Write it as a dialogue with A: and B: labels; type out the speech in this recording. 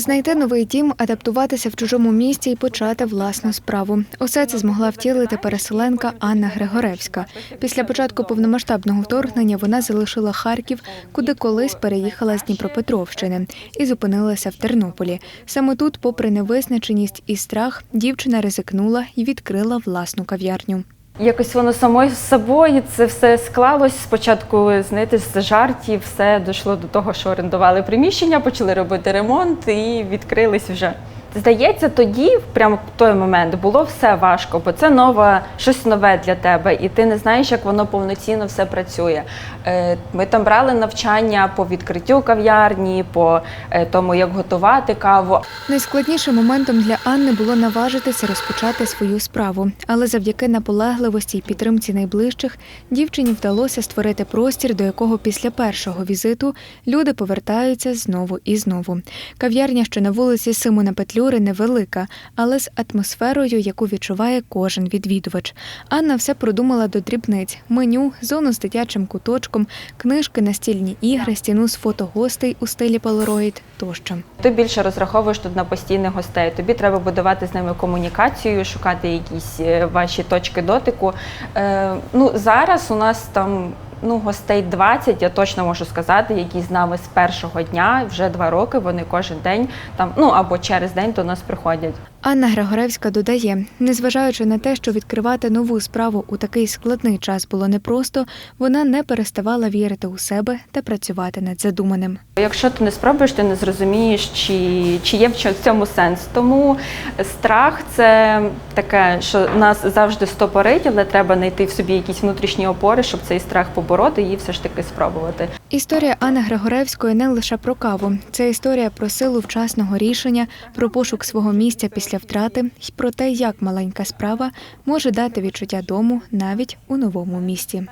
A: Знайти новий дім, адаптуватися в чужому місті і почати власну справу. Усе це змогла втілити переселенка Анна Григоревська. Після початку повномасштабного вторгнення вона залишила Харків, куди колись переїхала з Дніпропетровщини, і зупинилася в Тернополі. Саме тут, попри невизначеність і страх, дівчина ризикнула і відкрила власну кав'ярню.
B: Якось воно само собою це все склалось. Спочатку, знаєте, з жартів все дійшло до того, що орендували приміщення, почали робити ремонт і відкрились вже. Здається, тоді, прямо в той момент, було все важко, бо це нове, щось нове для тебе, і ти не знаєш, як воно повноцінно все працює. Е, Ми там брали навчання по відкриттю кав'ярні, по е, тому, як готувати каву.
A: Найскладнішим моментом для Анни було наважитися розпочати свою справу, але завдяки наполегливості і підтримці найближчих дівчині вдалося створити простір, до якого після першого візиту люди повертаються знову і знову. Кав'ярня, що на вулиці Симона Петлюри, невелика, але з атмосферою, яку відчуває кожен відвідувач. Анна все продумала до дрібниць: меню, зону з дитячим куточком, книжки, настільні ігри, стіну з фото гостей у стилі Polaroid тощо.
B: Ти більше розраховуєш тут на постійних гостей. Тобі треба будувати з ними комунікацію, шукати якісь е, ваші точки дотику. Е, ну зараз у нас там. Ну, гостей 20, я точно можу сказати, які з нами з першого дня, вже два роки. Вони кожен день там, ну або через день до нас приходять.
A: Анна Григоревська додає, незважаючи на те, що відкривати нову справу у такий складний час було непросто, вона не переставала вірити у себе та працювати над задуманим.
B: Якщо ти не спробуєш, ти не зрозумієш, чи, чи є в цьому сенс. Тому страх це таке, що нас завжди стопорить, але треба знайти в собі якісь внутрішні опори, щоб цей страх побороти і все ж таки спробувати.
A: Історія Анни Григоревської не лише про каву. Це історія про силу вчасного рішення, про пошук свого місця після втрати і про те, як маленька справа може дати відчуття дому навіть у новому місті.